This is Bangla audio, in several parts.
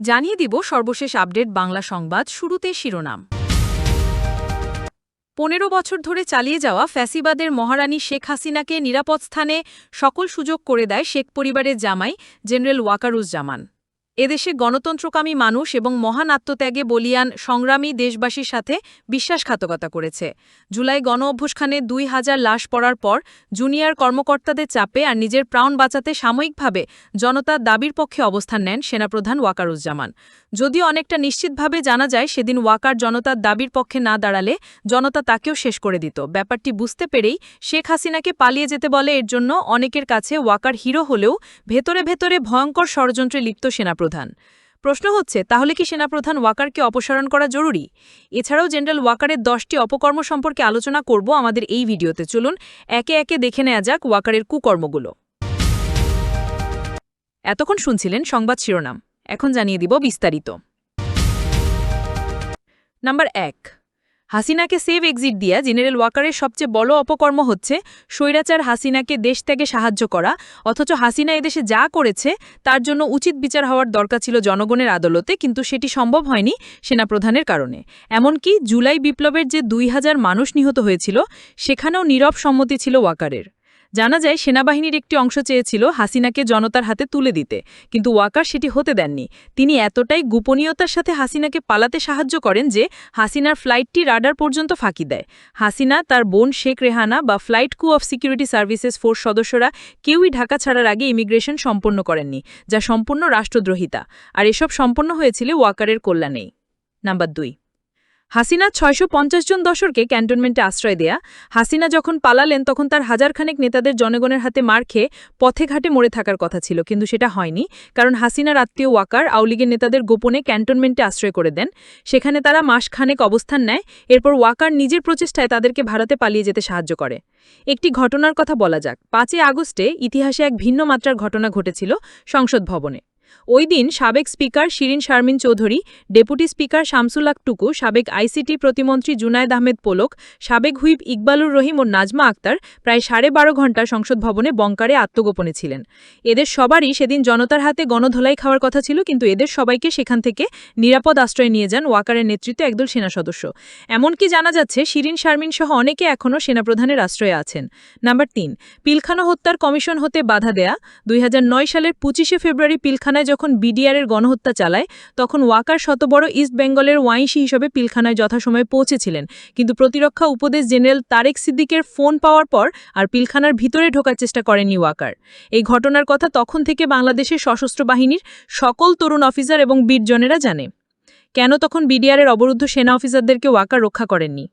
জানিয়ে দিব সর্বশেষ আপডেট বাংলা সংবাদ শুরুতে শিরোনাম। পনেরো বছর ধরে চালিয়ে যাওয়া ফ্যাসিবাদের মহারানী শেখ হাসিনাকে নিরাপদ স্থানে সকল সুযোগ করে দেয় শেখ পরিবারের জামাই জেনারেল ওয়াকারুজ্জামান। এদেশে গণতন্ত্রকামী মানুষ এবং মহান আত্মত্যাগে বলিয়ান সংগ্রামী দেশবাসীর সাথে বিশ্বাসঘাতকতা করেছে। জুলাই গণ অভ্যুষ্ঠানে দুই হাজার লাশ পড়ার পর জুনিয়র কর্মকর্তাদের চাপে আর নিজের প্রাণ বাঁচাতে সাময়িকভাবে জনতার দাবির পক্ষে অবস্থান নেন সেনাপ্রধান ওয়াকারুজ্জামান। যদিও অনেকটা নিশ্চিতভাবে জানা যায়, সেদিন ওয়াকার জনতার দাবির পক্ষে না দাঁড়ালে জনতা তাকেও শেষ করে দিত। ব্যাপারটি বুঝতে পেরেই শেখ হাসিনাকে পালিয়ে যেতে বলে, এর জন্য অনেকের কাছে ওয়াকার হিরো হলেও ভেতরে ভেতরে ভয়ঙ্কর ষড়যন্ত্রে লিপ্ত সেনাপ্রধান। প্রশ্ন হচ্ছে, তাহলে কি সেনাপ্রধান ওয়াকারকে অপসারণ করা জরুরি? এছাড়াও জেনারেল ওয়াকারের দশটি অপকর্ম সম্পর্কে আলোচনা করব আমাদের এই ভিডিওতে। চলুন, একে একে দেখে নেওয়া যাক ওয়াকারের কুকর্মগুলো। এতক্ষণ শুনছিলেন সংবাদ শিরোনাম। এখন জানিয়ে দিব বিস্তারিত। নাম্বার এক, হাসিনাকে সেভ এক্সিট দিয়া জেনারেল ওয়াকারের সবচেয়ে বড় অপকর্ম হচ্ছে স্বৈরাচার হাসিনাকে দেশ ত্যাগে সাহায্য করা, অথচ হাসিনা এদেশে যা করেছে তার জন্য উচিত বিচার হওয়ার দরকার ছিল জনগণের আদালতে, কিন্তু সেটি সম্ভব হয়নি সেনাপ্রধানের কারণে। এমনকি জুলাই বিপ্লবের যে দুই হাজার মানুষ নিহত হয়েছিল, সেখানেও নীরব সম্মতি ছিল ওয়াকারের। জানা যায় সেনাবাহিনীর একটি অংশ চেয়েছিল হাসিনাকে জনতার হাতে তুলে দিতে, কিন্তু ওয়াকার সেটি হতে দেননি। তিনি এতটাই গোপনীয়তার সাথে হাসিনাকে পালাতে সাহায্য করেন যে হাসিনার ফ্লাইটটি রাডার পর্যন্ত ফাঁকি দেয়। হাসিনা, তার বোন শেখ রেহানা বা ফ্লাইট কু অফ সিকিউরিটি সার্ভিসেস ফোর্স সদস্যরা কেউই ঢাকা ছাড়ার আগে ইমিগ্রেশন সম্পন্ন করেননি, যা সম্পূর্ণ রাষ্ট্রদ্রোহিতা। আর এসব সম্পন্ন হয়েছিল ওয়াকারের কল্যাণেই। নাম্বার দুই। হাসিনা ছয়শো পঞ্চাশ জন দশরকে ক্যান্টনমেন্টে আশ্রয় দেয়া। হাসিনা যখন পালালেন, তখন তার হাজারখানেক নেতাদের জনগণের হাতে মার খেয়ে পথে ঘাটে মরে থাকার কথা ছিল, কিন্তু সেটা হয়নি। কারণ হাসিনার আত্মীয় ওয়াকার আওলিগের নেতাদের গোপনে ক্যান্টনমেন্টে আশ্রয় করে দেন। সেখানে তারা মাসখানেক অবস্থান নেয়, এরপর ওয়াকার নিজের প্রচেষ্টায় তাদেরকে ভারতে পালিয়ে যেতে সাহায্য করে। একটি ঘটনার কথা বলা যাক। পাঁচই আগস্টে ইতিহাসে এক ভিন্ন মাত্রার ঘটনা ঘটেছিল সংসদ ভবনে। ওই দিন সাবেক speaker Shirin Sharmin Chowdhury, deputy speaker Shamsul Haque Tuku, সাবেক আইসিটি প্রতিমন্ত্রী জুনায়দ আহমেদ পোলক, সাবেক হুইপ ইকবালুর রহিম ও নাজমা আক্তার প্রায় সাড়ে বারো ঘণ্টা সংসদ ভবনে বঙ্কারে আত্মগোপনে ছিলেন। এদের সবারই সেদিন জনতার হাতে গণধলাই খাওয়ার কথা ছিল, কিন্তু এদের সবাইকে সেখান থেকে নিরাপদ আশ্রয় নিয়ে যান ওয়াকারের নেতৃত্বে একদল সেনা সদস্য। এমনকি জানা যাচ্ছে, শিরিন শারমিন সহ অনেকে এখনও সেনাপ্রধানের আশ্রয়ে আছেন। নাম্বার তিন, পিলখানা হত্যার কমিশন হতে বাধা দেয়া। দুই হাজার নয় সালের পঁচিশে ফেব্রুয়ারি পিলখানায় যখন বিডিআরের গণহত্যা চালায়, তখন ওয়াকার শত বড় ইস্ট বেঙ্গলের ওয়াইশি হিসেবে পিলখানায় যথাসময়ে পৌঁছেছিলেন। কিন্তু প্রতিরক্ষা উপদেশ জেনারেল তারেক সিদ্দিকের ফোন পাওয়ার পর আর পিলখানার ভিতরে ঢোকার চেষ্টা করেনি ওয়াকার। এই ঘটনার কথা তখন থেকে বাংলাদেশের সশস্ত্র বাহিনীর সকল তরুণ অফিসার এবং বীরজনেরা জানে। কেন তখন বিডিআরের অবরুদ্ধ সেনা অফিসারদেরকে ওয়াকার রক্ষা করেননি?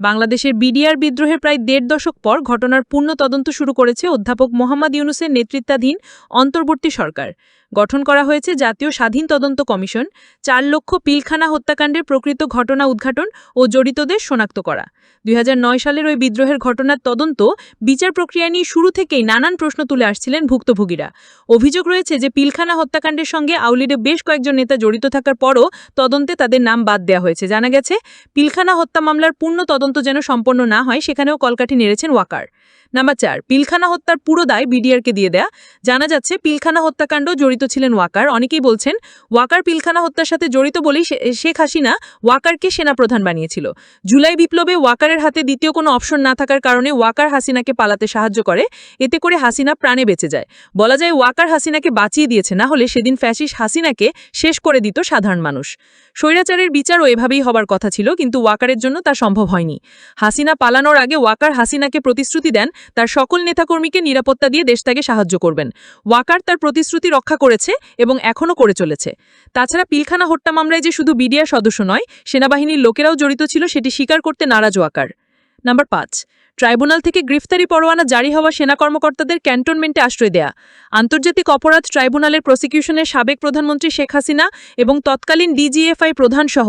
বাংলাদেশের বিডিআর বিদ্রোহের প্রায় দেড় দশক পর ঘটনার পূর্ণ তদন্ত শুরু করেছে অধ্যাপক মোহাম্মদ ইউনুসের নেতৃত্বাধীন অন্তর্বর্তী সরকার। গঠন করা হয়েছে জাতীয় স্বাধীন তদন্ত কমিশন, চার লক্ষ পিলখানা হত্যাকাণ্ডের প্রকৃত ঘটনা উদ্ঘাটন ও জড়িতদের শনাক্ত করা। দুই হাজার নয় সালের ওই বিদ্রোহের ঘটনার তদন্ত, বিচার প্রক্রিয়া নিয়ে শুরু থেকেই নানান প্রশ্ন তুলে আসছিলেন ভুক্তভোগীরা। অভিযোগ রয়েছে যে পিলখানা হত্যাকাণ্ডের সঙ্গে আউলিডে বেশ কয়েকজন নেতা জড়িত থাকার পরও তদন্তে তাদের নাম বাদ দেওয়া হয়েছে। জানা গেছে, পিলখানা হত্যা মামলার পূর্ণ তদন্ত যেন সম্পন্ন না হয়, সেখানেও কলকাঠি নেড়েছেন ওয়াকার। নাম্বার চার, পিলখানা হত্যার পুরো দায় বিডিআরকে দিয়ে দেয়া। জানা যাচ্ছে, পিলখানা হত্যাকাণ্ড জড়িত ছিলেন ওয়াকার। অনেকেই বলছেন, ওয়াকার পিলখানা হত্যার সাথে জড়িত বলেই শেখ হাসিনা ওয়াকারকে সেনাপ্রধান বানিয়েছিল। জুলাই বিপ্লবে ওয়াকারের হাতে দ্বিতীয় কোনো অপশন না থাকার কারণে ওয়াকার হাসিনাকে পালাতে সাহায্য করে। এতে করে হাসিনা প্রাণে বেঁচে যায়। বলা যায় ওয়াকার হাসিনাকে বাঁচিয়ে দিয়েছে, না হলে সেদিন ফ্যাসিস হাসিনাকে শেষ করে দিত সাধারণ মানুষ। স্বৈরাচারের বিচারও এভাবেই হবার কথা ছিল, কিন্তু ওয়াকারের জন্য তা সম্ভব হয়নি। হাসিনা পালানোর আগে ওয়াকার হাসিনাকে প্রতিশ্রুতি দেন, তার সকল নেতাকর্মীকে নিরাপত্তা দিয়ে দেশটাকে সাহায্য করবেন। ওয়াকার তার প্রতিশ্রুতি রক্ষা করেছে এবং এখনও করে চলেছে। তাছাড়া পিলখানা হত্যা মামলায় যে শুধু বিডিআর সদস্য নয়, সেনাবাহিনীর লোকেরাও জড়িত ছিল, সেটি স্বীকার করতে নারাজ ওয়াকার। নাম্বার পাঁচ ট্রাইব্যুনাল থেকে গ্রেফতারি পরোয়ানা জারি হওয়া সেনা কর্মকর্তাদের ক্যান্টনমেন্টে আশ্রয় দেয়া। আন্তর্জাতিক অপরাধ ট্রাইব্যুনালের প্রসিকিউশনের সাবেক প্রধানমন্ত্রী শেখ হাসিনা এবং তৎকালীন ডিজিএফআই প্রধানসহ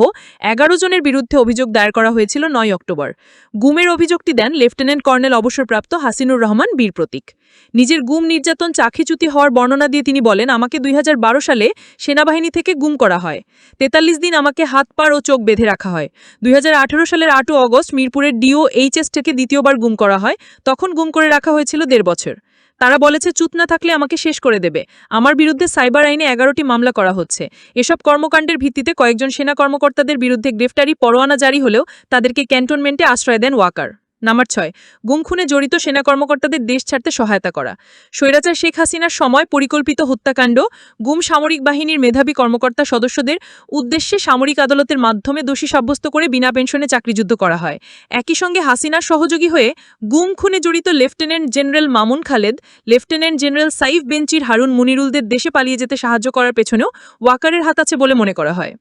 এগারো জনের বিরুদ্ধে অভিযোগ দায়ের করা হয়েছিল নয় অক্টোবর। গুমের অভিযোগটি দেন লেফটেন্যান্ট কর্নেল অবসরপ্রাপ্ত হাসিনুর রহমান বীর প্রতীক। নিজের গুম নির্যাতন চাখিচুতি হওয়ার বর্ণনা দিয়ে তিনি বলেন, আমাকে দুই হাজার বারো সালে সেনাবাহিনী থেকে গুম করা হয়। তেতাল্লিশ দিন আমাকে হাত পাড় ও চোখ বেঁধে রাখা হয়। দুই হাজার আঠেরো সালের আটও অগস্ট মিরপুরের ডিও এইচএস থেকে দ্বিতীয়বার গুম করা হয়, তখন গুম করে রাখা হয়েছিল দেড় বছর। তারা বলেছে চুত না থাকলে আমাকে শেষ করে দেবে। আমার বিরুদ্ধে সাইবার আইনে এগারোটি মামলা করা হচ্ছে। এসব কর্মকাণ্ডের ভিত্তিতে কয়েকজন সেনা কর্মকর্তাদের বিরুদ্ধে গ্রেফতারি পরোয়ানা জারি হলেও তাদেরকে ক্যান্টনমেন্টে আশ্রয় দেন ওয়াকার। নাম্বার ছয় গুম খুনে জড়িত সেনা কর্মকর্তাদের দেশ ছাড়তে সহায়তা করা। স্বৈরাচার শেখ হাসিনার সময় পরিকল্পিত হত্যাকাণ্ড, গুম সামরিক বাহিনীর মেধাবী কর্মকর্তা সদস্যদের উদ্দেশ্যে সামরিক আদালতের মাধ্যমে দোষী সাব্যস্ত করে বিনা পেনশনে চাকরিযুদ্ধ করা হয়। একই সঙ্গে হাসিনার সহযোগী হয়ে গুম খুনে জড়িত lieutenant general Mamun Khaled, lieutenant general Saif বেঞ্চির Harun মুনিরুলদের দেশে পালিয়ে যেতে সাহায্য করার পেছনেও ওয়াকারের হাত আছে বলে মনে করা হয়।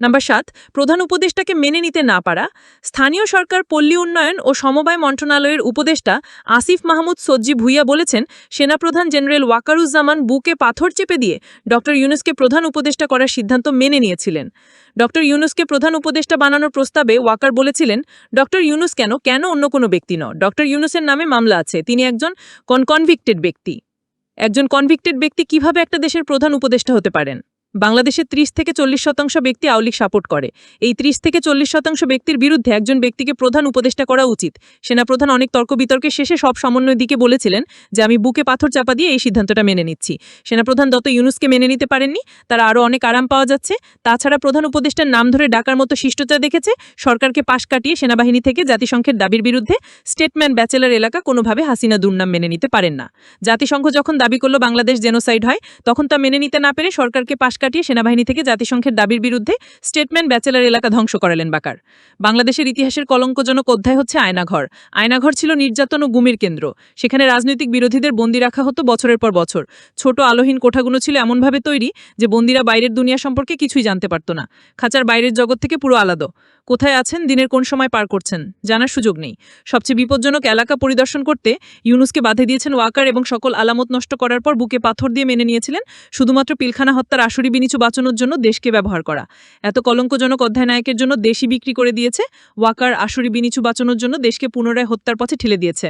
নাম্বার সাত, প্রধান উপদেষ্টাকে মেনে নিতে না পারা। স্থানীয় সরকার, পল্লী উন্নয়ন ও সমবায় মন্ত্রণালয়ের উপদেষ্টা আসিফ মাহমুদ সজ্জি ভুইয়া বলেছেন, সেনাপ্রধান জেনারেল ওয়াকারুজ্জামান বুকে পাথর চেপে দিয়ে ডক্টর ইউনুসকে প্রধান উপদেষ্টা করার সিদ্ধান্ত মেনে নিয়েছিলেন। ডক্টর ইউনুসকে প্রধান উপদেষ্টা বানানোর প্রস্তাবে ওয়াকার বলেছিলেন, ডক্টর ইউনুস কেন? কেন অন্য কোনো ব্যক্তি নয়? ডক্টর ইউনুসের নামে মামলা আছে। তিনি একজন কনকনভিক্টেড ব্যক্তি। একজন কনভিক্টেড ব্যক্তি কীভাবে একটা দেশের প্রধান উপদেষ্টা হতে পারেন? বাংলাদেশের ত্রিশ থেকে চল্লিশ শতাংশ ব্যক্তি আওলিক সাপোর্ট করে। এই ত্রিশ থেকে চল্লিশ শতাংশ ব্যক্তির বিরুদ্ধে একজন ব্যক্তিকে প্রধান উপদেষ্টা করা উচিত। সেনাপ্রধান অনেক তর্ক বিতর্কের শেষে সব সমন্বয় দিকে বলেছিলেন যে, আমি বুকে পাথর চাপা দিয়ে এই সিদ্ধান্তটা মেনে নিচ্ছি। সেনাপ্রধান দত ইউনুসকে মেনে নিতে পারেননি। তারা আরও অনেক আরাম পাওয়া যাচ্ছে। তাছাড়া প্রধান উপদেষ্টার নাম ধরে ডাকার মতো শিষ্টতা দেখেছে। সরকারকে পাশ কাটিয়ে সেনাবাহিনী থেকে জাতিসংঘের দাবির বিরুদ্ধে স্টেটম্যান ব্যাচেলার এলাকা কোনোভাবে হাসিনা দুর্নাম মেনে নিতে পারেন না। জাতিসংঘ যখন দাবি করল বাংলাদেশ জেনোসাইড হয়, তখন তা মেনে নিতে না পেরে সরকারকে পাশ কাটিয়ে সেনাবাহিনী থেকে জাতিসংঘের দাবির বিরুদ্ধে স্টেটম্যান ব্যাচেলার এলাকা ধ্বংস করালেন বাকার। বাংলাদেশের ইতিহাসের কলঙ্কজনক অধ্যায় হচ্ছে আয়নাঘর। আয়নাঘর ছিল নির্যাতন ও গুমির কেন্দ্র। সেখানে রাজনৈতিক বিরোধীদের বন্দি রাখা হতো বছরের পর বছর। ছোট আলোহীন কোঠাগুলো ছিল এমনভাবে তৈরি যে বন্দিরা বাইরের দুনিয়া সম্পর্কে কিছুই জানতে পারত না। খাঁচার বাইরের জগৎ থেকে পুরো আলাদা। কোথায় আছেন, দিনের কোন সময় পার করছেন, জানার সুযোগ নেই। সবচেয়ে বিপজ্জনক এলাকা পরিদর্শন করতে ইউনুসকে বাধে দিয়েছেন ওয়াকার এবং সকল আলামত নষ্ট করার পর বুকে পাথর দিয়ে মেনে নিয়েছিলেন শুধুমাত্র পিলখানা হত্যার আসরি বিনিচু বাঁচানোর জন্য দেশকে ব্যবহার করা। এত কলঙ্কজনক অধ্যায় নায়কের জন্য দেশই বিক্রি করে দিয়েছে, ওয়াকার আসরি বিনিচু বাঁচানোর জন্য দেশকে পুনরায় হত্যার পথে ঠেলে দিয়েছে।